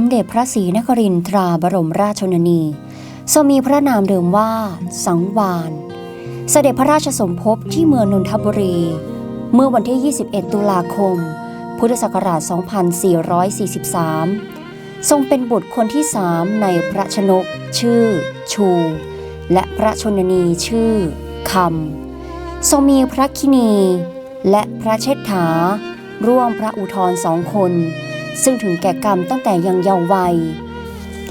มเด็จพระศรีนครินทราบรมราชชนนี ทรงมีพระนามเดิมว่า สังวาน เสด็จพระราชสมภพที่เมืองนนทบุรี เมื่อวันที่ 21 ตุลาคม พุทธศักราช 2443 ทรงเป็นบุตรคนที่สามในพระชนก ชื่อ ชู และพระชนนีชื่อคำ ทรงมีพระคินี และพระเชษฐา ร่วมพระอุทธรสองคน ซึ่งถึงแก่กรรมตั้งแต่ยังเยาว์วัย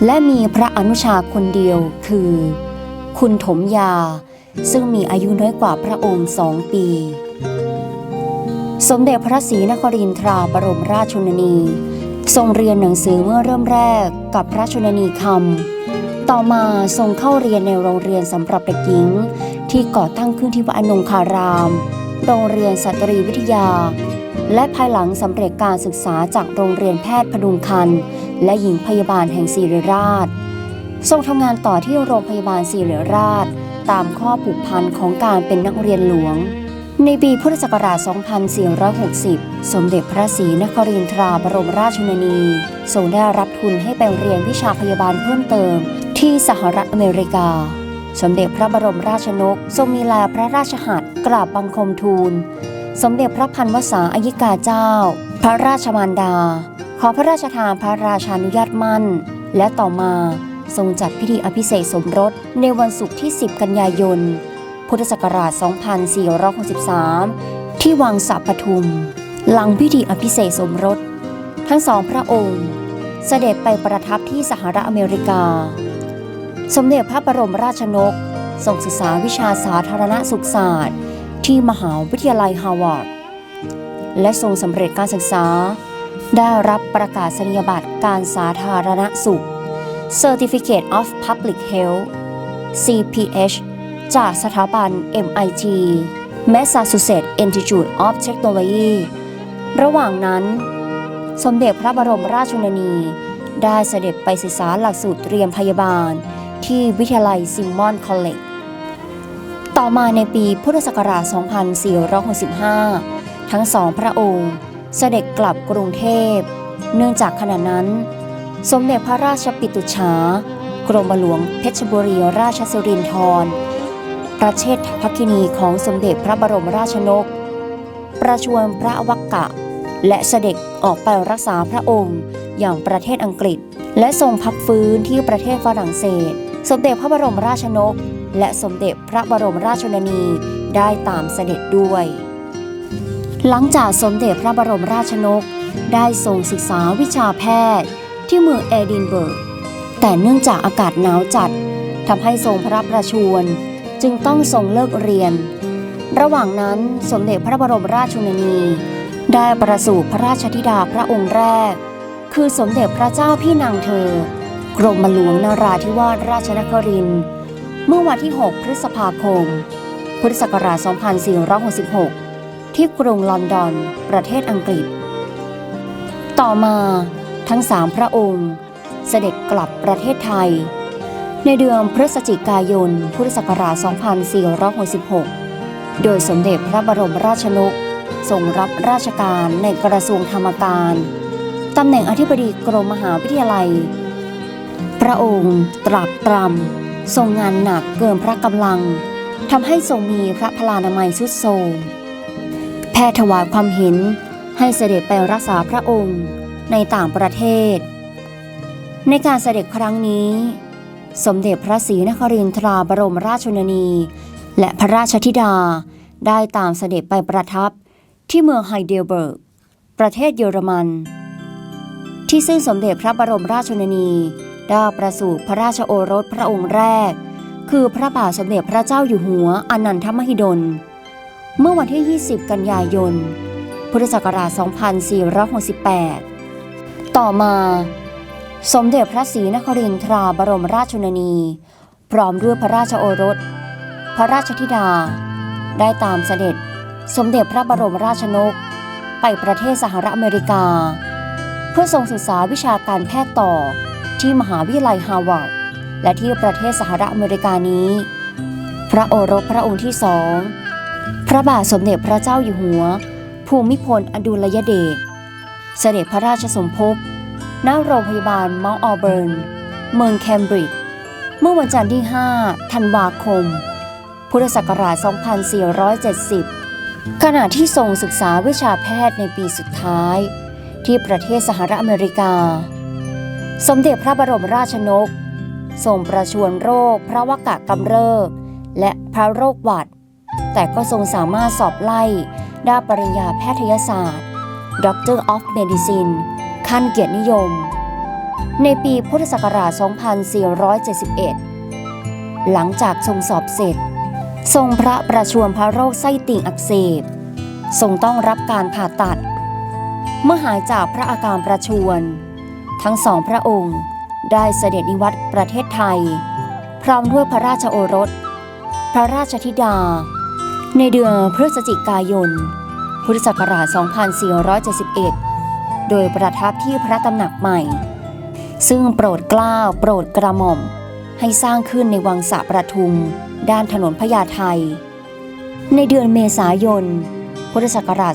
และมีพระอนุชาคนเดียวคือ คุณถมยา ซึ่งมีอายุน้อยกว่าพระองค์สองปี สมเด็จพระศรีนครินทราบรมราชชนนี ทรงเรียนหนังสือเมื่อเริ่มแรกกับพระชนนีคำต่อมาทรงเข้าเรียนในโรงเรียนสำหรับเด็กหญิง ที่ก่อตั้งขึ้นที่วัดอนงคาราม โรงเรียนสตรีวิทยา และภายหลังสำเร็จการศึกษาจากโรงเรียนแพทย์พดุงคัน และหญิงพยาบาลแห่งศิริราช ทรงทำงานต่อที่โรงพยาบาลศิริราช ตามข้อผูกพันของการเป็นนักเรียนหลวง ในปีพุทธศักราช 2460 สมเด็จพระศรีนครินทราบรมราชชนนี ทรงได้รับทุนให้ไปเรียนวิชาพยาบาลเพิ่มเติม ที่สหรัฐอเมริกาสมเด็จพระบรมราชนก ทรงมีลาพระราชหัตถ์กราบบังคมทูล สมเด็จพระพันวษาอายิกาเจ้า พระราชมารดา ขอพระราชทานพระราชานุญาตมั่น และต่อมาทรงจัดพิธีอภิเษกสมรสในวันศุกร์ที่ 10 กันยายน พุทธศักราช 2463 ที่วังสะปทุม หลังพิธีอภิเษกสมรส ทั้งสองพระองค์ เสด็จไปประทับที่สหรัฐอเมริกา สมเด็จพระบรมราชนกทรงศึกษาวิชาสาธารณสุขศาสตร์ ที่มหาวิทยาลัยฮาร์วาร์ดและทรงสำเร็จการศึกษา ได้รับประกาศนียบัตรการสาธารณสุข Certificate of Public Health CPH จากสถาบัน MIT Massachusetts Institute of Technology ระหว่างนั้น สมเด็จพระบรมราชชนนี ได้เสด็จไปศึกษาหลักสูตรเตรียมพยาบาล ที่วิทยาลัยซิมมอนคอลเลจ ต่อมาในปีพุทธศักราช 2465 ทั้งสองพระองค์เสด็จกลับกรุงเทพ เนื่องจากขณะนั้น สมเด็จพระราชปิตุฉากรมหลวงเพชรบุรีราชสิรินธรประเชษฐภคินีของสมเด็จพระบรมราชนก ประชวรพระวักกะ และเสด็จออกไปรักษาพระองค์อย่างประเทศอังกฤษ และทรงพักฟื้นที่ประเทศฝรั่งเศส สมเด็จพระบรมราชนก และสมเด็จพระบรมราชชนนีได้ตามเสด็จด้วย หลังจากสมเด็จพระบรมราชนก ได้ทรงศึกษาวิชาแพทย์ ที่เมืองเอดินเบิร์ก แต่เนื่องจากอากาศหนาวจัดทำให้ทรงพระประชวรจึงต้องทรงเลิกเรียน ระหว่างนั้นสมเด็จพระบรมราชชนนี ได้ประสูติพระราชธิดาพระองค์แรก คือสมเด็จพระเจ้าพี่นางเธอกรมหลวงนาราธิวาสราชนครินทร์ มื่อวันที่ 6 พฤษภาคม พุทธศักราช 2466 ที่กรุงลอนดอน ประเทศอังกฤษ ต่อมาทั้งสามพระองค์ เสด็จกลับประเทศไทย ในเดือนพฤศจิกายน พุทธศักราช 2466 โดยสมเด็จพระบรมราชนกทรงรับราชการในกระทรวงธรรมการ ตำแหน่งอธิบดีกรมมหาวิทยาลัย พระองค์ตรากตรำ ทรงงานหนักเกินพระกำลังทำให้ทรงมีพระพลานามัยสุดโทรมแพทย์ถวายความเห็นให้เสด็จไปรักษาพระองค์ในต่างประเทศ ในการเสด็จครั้งนี้ สมเด็จพระศรีนครินทราบรมราชชนนี และพระราชธิดาได้ตามเสด็จไปประทับที่เมืองไฮเดลเบิร์ก ประเทศเยอรมัน ที่ซึ่งสมเด็จพระบรมราชชนนี ได้ประสูติพระราชโอรสพระองค์แรก คือพระบาทสมเด็จพระเจ้าอยู่หัวอนันทมหิดล เมื่อวันที่ 20 กันยายน พุทธศักราช 2468 ต่อมา สมเด็จพระศรีนครินทราบรมราชชนนี พร้อมด้วยพระราชโอรส พระราชธิดา ได้ตามเสด็จสมเด็จพระบรมราชนก ไปประเทศสหรัฐอเมริกา เพื่อทรงศึกษาวิชาการแพทย์ต่อ ที่มหาวิทยาลัยฮาร์วาร์ดและที่ประเทศสหรัฐอเมริกานี้ พระโอรสพระองค์ที่สอง พระบาทสมเด็จพระเจ้าอยู่หัว ภูมิพลอดุลยเดช เสด็จพระราชสมภพณโรงพยาบาลเมาส์ออเบิร์น เมืองเคมบริดจ์ เมื่อวันจันทร์ที่ 5 ธันวาคม พุทธศักราช 2470 ขณะที่ทรงศึกษาวิชาแพทย์ในปีสุดท้าย ที่ประเทศสหรัฐอเมริกา สมเด็จพระบรมราชนกทรงประชวรโรคพระวกะกำเริบ และพระโรคหวัด แต่ก็ทรงสามารถสอบไล่ด้านปริญญาแพทยศาสตร์ Doctor of Medicine ขั้นเกียรตินิยม ในปีพุทธศักราช 2471 หลังจากทรงสอบเสร็จ ทรงพระประชวรพระโรคไส้ติ่งอักเสบ ทรงต้องรับการผ่าตัด เมื่อหายจากพระอาการประชวร ทั้งสองพระองค์ได้เสด็จนิวัตประเทศไทย พร้อมด้วยพระราชโอรส พระราชธิดา ในเดือนพฤศจิกายน พุทธศักราช 2471 โดยประทับที่พระตำหนักใหม่ ซึ่งโปรดกล้าโปรดกระหม่อม ให้สร้างขึ้นในวังสะประทุม ด้านถนนพญาไทในเดือนเมษายน พุทธศักราช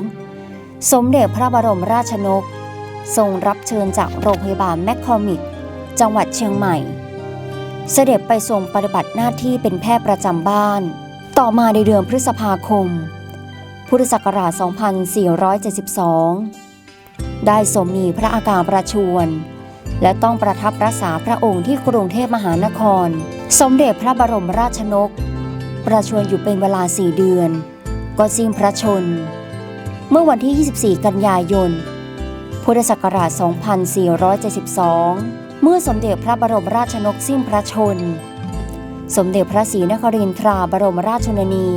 2472 สมเด็จพระบรมราชนก ทรงรับเชิญจากโรงพยาบาลแมคคอมิก จังหวัดเชียงใหม่ เสด็จไปทรงปฏิบัติหน้าที่เป็นแพทย์ประจำบ้าน ต่อมาในเดือนพฤษภาคม พุทธศักราช 2472 ได้สมมีพระอาการประชวรและต้องประทับรักษาพระองค์ที่กรุงเทพมหานคร สมเด็จพระบรมราชนก ประชวรอยู่เป็นเวลาสี่เดือน ก็สิ้นพระชน เมื่อวันที่ 24 กันยายน พุทธศักราช 2472 เมื่อสมเด็จพระบรมราชนกสิ้นพระชน สมเด็จพระศรีนครินทราบรมราชชนนี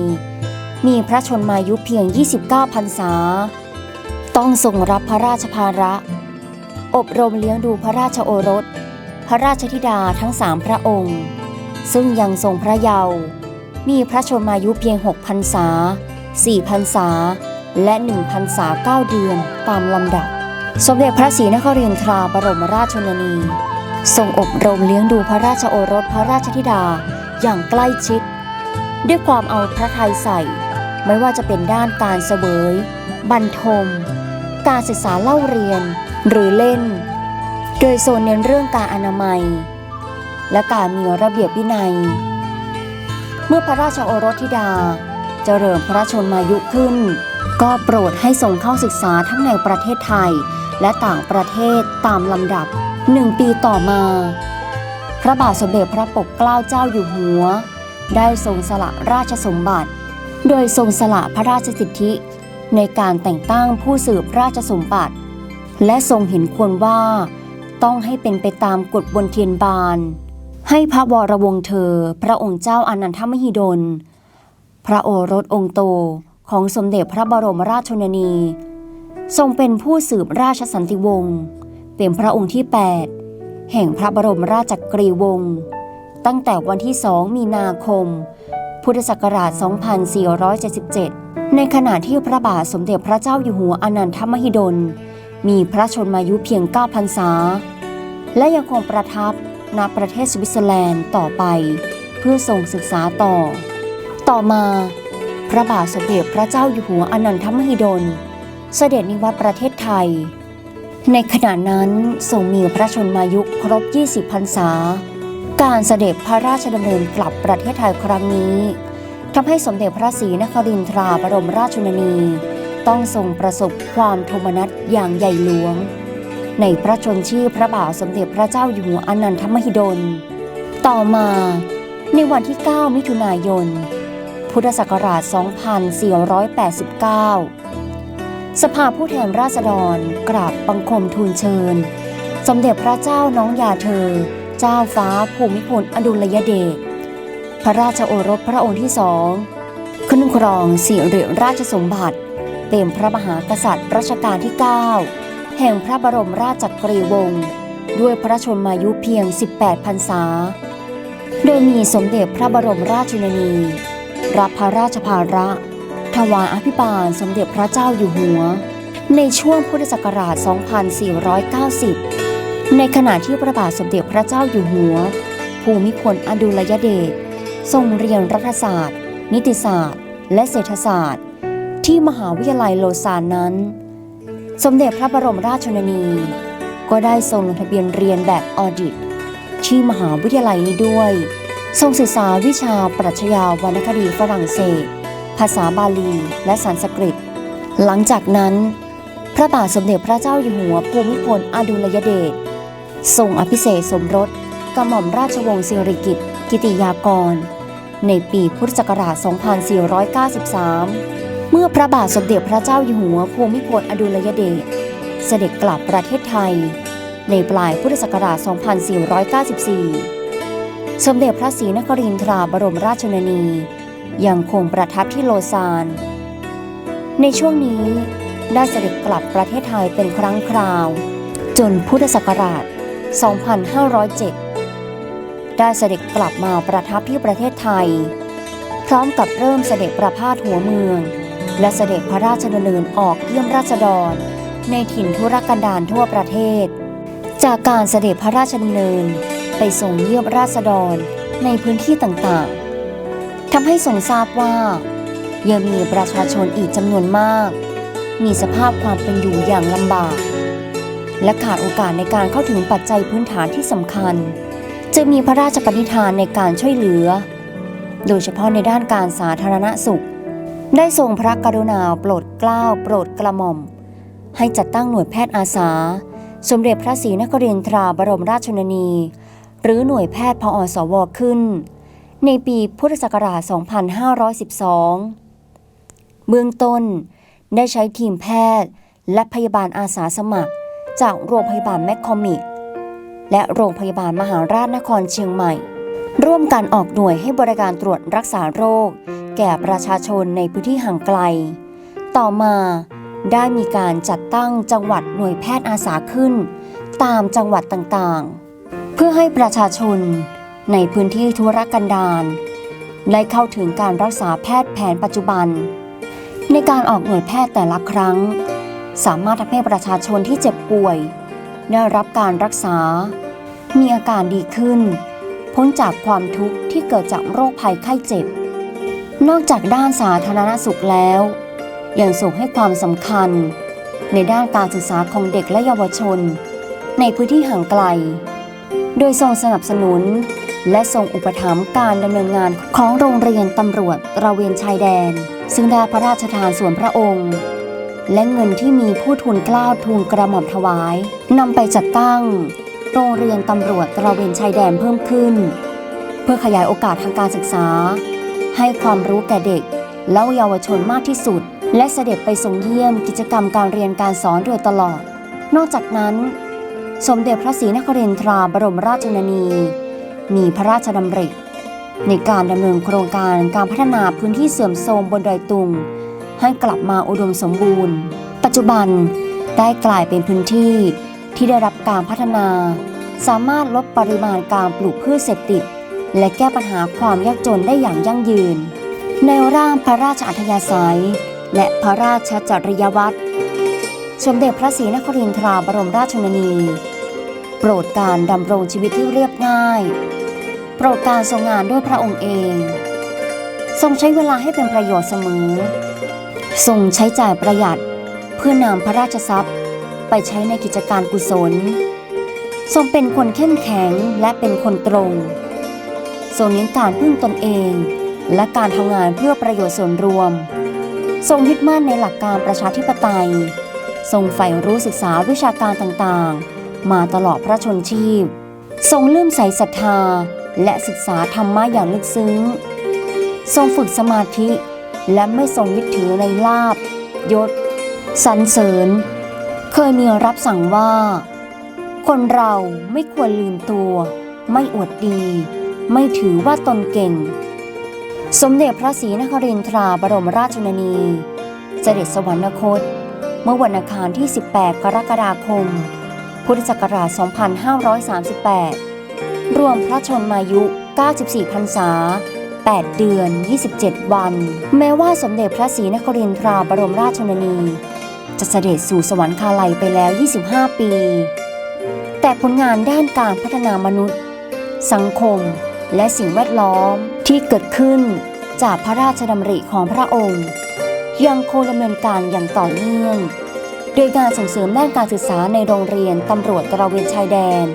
มีพระชนมายุเพียง 29 พรรษา ต้องทรงรับพระราชภาระ อบรมเลี้ยงดูพระราชโอรส พระราชธิดาทั้งสามพระองค์ ซึ่งยังทรงพระเยาว์ มีพระชนมายุเพียง 6 พรรษา 4 พรรษาและ1พรรษา9เดือนตามลำดับ สมเด็จพระศรีนครินทราบรมราชชนนี ทรงอบรมเลี้ยงดูพระราชโอรสพระราชธิดาอย่างใกล้ชิด ด้วยความเอาพระทัยใส่ ไม่ว่าจะเป็นด้านการเสวยบรรทม การศึกษาเล่าเรียนหรือเล่น โดยโซนเน้นเรื่องการอนามัย และการมีระเบียบวินัย เมื่อพระราชโอรสธิดาเจริญพระชนมายุขึ้น ก็โปรดให้ส่งเข้าศึกษาทั้งในประเทศไทย และต่างประเทศตามลำดับหนึ่งปีต่อมา พระบาทสมเด็จพระปกเกล้าเจ้าอยู่หัว ได้ทรงสละราชสมบัติ โดยทรงสละพระราชสิทธิ ในการแต่งตั้งผู้สืบราชสมบัติ และทรงเห็นควรว่า ต้องให้เป็นไปตามกฎบนเทียนบาน ให้พระวรวงเธอ พระองค์เจ้าอนันทมหิดล พระโอรสองค์โตของสมเด็จพระบรมราชชนนี ทรงเป็นผู้สืบราชสันติวงศ์เป็นพระองค์ที่ 8 แห่งพระบรมราชกรีวงศ์ตั้งแต่วันที่ 2 มีนาคม พุทธศักราช 2477 ในขณะที่พระบาทสมเด็จพระเจ้าอยู่หัวอนันทมหิดล มีพระชนมายุเพียง 9 พรรษา และยังคงประทับณประเทศสวิตเซอร์แลนด์ต่อไป เพื่อส่งศึกษาต่อ ต่อมา พระบาทสมเด็จพระเจ้าอยู่หัวอนันทมหิดล เสด็จนิวัตประเทศไทย ในขณะนั้นทรงมีพระชนมายุครบ 20พรรษา การเสด็จพระราชดำเนินกลับประเทศไทยครั้งนี้ทำให้สมเด็จพระศรีนครินทราบรมราชชนนี ต้องทรงประสบความโทมนัสอย่างใหญ่หลวง ในพระชนชีพพระบาทสมเด็จพระเจ้าอยู่หัวอนันทมหิดล ต่อมาในวันที่ 9 มิถุนายน พุทธศักราช 2489 สภาผู้แทนราษฎรกราบบังคมทูลเชิญ สมเด็จพระเจ้าน้องยาเธอ เจ้าฟ้าภูมิพลอดุลยเดชพระราชโอรสพระองค์ที่สองขึ้นครองสิริราชสมบัติ เป็นพระมหากษัตริย์รัชกาลที่ 9 แห่งพระบรมราชจักรีวงศ์ด้วยพระชนมายุเพียง 18พรรษา โดยมีสมเด็จพระบรมราชชนนีรับพระราชภาระ ถวายอภิบาลสมเด็จพระเจ้าอยู่หัว ในช่วงพุทธศักราช 2490 ในขณะที่พระบาทสมเด็จพระเจ้าอยู่หัว ภูมิพลอดุลยเดชทรงเรียนรัฐศาสตร์ นิติศาสตร์ และเศรษฐศาสตร์ ที่มหาวิทยาลัยโลซานนั้น สมเด็จพระบรมราชชนนี ก็ได้ทรงลงทะเบียนเรียนแบบออดิต ที่มหาวิทยาลัยนี้ด้วย ทรงศึกษาวิชาปรัชญาวรรณคดีฝรั่งเศส ภาษาบาลีและสันสกฤต หลังจากนั้น พระบาทสมเด็จพระเจ้าอยู่หัวภูมิพลอดุลยเดชทรงอภิเษกสมรสกระหม่อมราชวงศ์สิริกิติ์กิติยากร ในปีพุทธศักราช 2493 เมื่อพระบาทสมเด็จพระเจ้าอยู่หัวภูมิพลอดุลยเดชเสด็จกลับประเทศไทย ในปลายพุทธศักราช 2494 สมเด็จพระศรีนครินทราบรมราชชนนี ยังคงประทับที่โลซาน ในช่วงนี้ได้เสด็จกลับประเทศไทยเป็นครั้งคราว จนพุทธศักราช 2507 ได้เสด็จกลับมาประทับที่ประเทศไทย พร้อมกับเริ่มเสด็จประพาสหัวเมือง และเสด็จพระราชดำเนินออกเยี่ยมราษฎร ในถิ่นทุรกันดารทั่วประเทศ จากการเสด็จพระราชดำเนินไปส่งเยี่ยมราษฎรในพื้นที่ต่างๆ ทำให้ทรงทราบว่า ยังมีประชาชนอีกจำนวนมาก มีสภาพความเป็นอยู่อย่างลำบาก และขาดโอกาสในการเข้าถึงปัจจัยพื้นฐานที่สำคัญจึงมีพระราชปณิธานในการช่วยเหลือ โดยเฉพาะในด้านการสาธารณสุข ได้ทรงพระกรุณาโปรดเกล้าโปรดกระหม่อม ให้จัดตั้งหน่วยแพทย์อาสา สมเด็จพระศรีนครินทราบรมราชชนนี หรือหน่วยแพทย์พออสวขึ้น ในปีพุทธศักราช 2512 เบื้องต้นได้ใช้ทีมแพทย์และพยาบาลอาสาสมัคร จากโรงพยาบาลแมคคอมิก และโรงพยาบาลมหาราชนครเชียงใหม่ ร่วมกันออกหน่วยให้บริการตรวจรักษาโรค แก่ประชาชนในพื้นที่ห่างไกล ต่อมาได้มีการจัดตั้งจังหวัดหน่วยแพทย์อาสาขึ้น ตามจังหวัดต่างๆ เพื่อให้ประชาชน ในพื้นที่ทุรกันดารได้เข้าถึงการรักษาแพทย์แผนปัจจุบัน ในการออกหน่วยแพทย์แต่ละครั้ง สามารถทำให้ประชาชนที่เจ็บป่วย ได้รับการรักษา มีอาการดีขึ้น พ้นจากความทุกข์ที่เกิดจากโรคภัยไข้เจ็บ นอกจากด้านสาธารณสุขแล้วยังส่งให้ความสำคัญ ในด้านการศึกษาของเด็กและเยาวชน ในพื้นที่ห่างไกล โดยทรงสนับสนุน และทรงอุปถัมภ์การดำเนินงานของโรงเรียนตำรวจตระเวนชายแดน ซึ่งได้พระราชทานส่วนพระองค์ และเงินที่มีผู้ทุนกล้าวทูลกระหม่อมถวายนำไปจัดตั้ง โรงเรียนตำรวจตระเวนชายแดนเพิ่มขึ้น เพื่อขยายโอกาสทางการศึกษา ให้ความรู้แก่เด็กและเยาวชนมากที่สุด และเสด็จไปทรงเยี่ยมกิจกรรมการเรียนการสอนโดยตลอด นอกจากนั้น สมเด็จพระศรีนครินทราบรมราชชนนี มีพระราชดำริ ในการดำเนินโครงการการพัฒนาพื้นที่เสื่อมโทรมบนดอยตุง ให้กลับมาอุดมสมบูรณ์ ปัจจุบันได้กลายเป็นพื้นที่ที่ได้รับการพัฒนา สามารถลดปริมาณการปลูกพืชเสพติด และแก้ปัญหาความยากจนได้อย่างยั่งยืน ในร่างพระราชอัธยาศัย และพระราชจริยวัตรสมเด็จพระศรีนครินทราบรมราชชนนี โปรดการดำรงชีวิตที่เรียบง่าย ปรดการทรงงานด้วยพระองค์เอง ทรงใช้เวลาให้เป็นประโยชน์เสมอ ทรงใช้จ่ายประหยัดเพื่อนำพระราชทรัพย์ ไปใช้ในกิจการกุศล ทรงเป็นคนเข้มแข็งและเป็นคนตรง ทรงเน้นการพึ่งตนเอง และการทำงานเพื่อประโยชน์ส่วนรวม ทรงยึดมั่นในหลักการประชาธิปไตย ทรงใฝ่รู้ศึกษาวิชาการต่างๆ มาตลอดพระชนชีพ ทรงเลื่อมใสศรัทธา และศึกษาธรรมะอย่างลึกซึ้ง ทรงฝึกสมาธิและไม่ทรงยึดถือในลาบยศสรรเสริญ เคยมีรับสั่งว่า คนเราไม่ควรลืมตัว ไม่อวดดี ไม่ถือว่าตนเก่ง สมเด็จพระศรีนครินทราบรมราชชนนีเสด็จสวรรคต เมื่อวันอังคารที่ 18 กรกฎาคม พุทธศักราช 2538 รวมพระชนมายุ 94พรรษา 8 เดือน 27 วัน แม้ว่าสมเด็จพระศรีนครินทราบรมราชชนนี จะเสด็จสู่สวรรคาลัยไปแล้ว 25 ปี แต่ผลงานด้านการพัฒนามนุษย์ สังคม และสิ่งแวดล้อมที่เกิดขึ้นจากพระราชดำริของพระองค์ ยังคงดำเนินการอย่างต่อเนื่อง โดยการส่งเสริมด้านการศึกษาในโรงเรียนตำรวจตระเวนชายแดน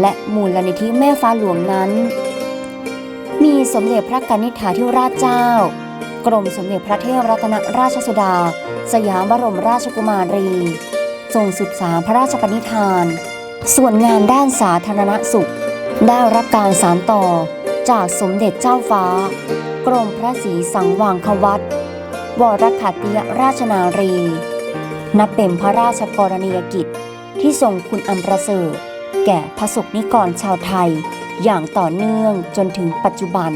และมูลนิธิแม่ฟ้าหลวงนั้น มีสมเด็จพระกนิษฐาธิราชเจ้า กรมสมเด็จพระเทพรัตนราชสุดา สยามบรมราชกุมารีทรงสืบสารพระราชปณิธาน ส่วนงานด้านสาธารณสุข ได้รับการสานต่อจากสมเด็จเจ้าฟ้า กรมพระศรีสังวางควัตวรขัตติยราชนารี นับเป็นพระราชกรณียกิจที่ทรงคุณอันประเสริฐ แก่พระสกนิกรชาวไทย อย่างต่อเนื่องจนถึงปัจจุบัน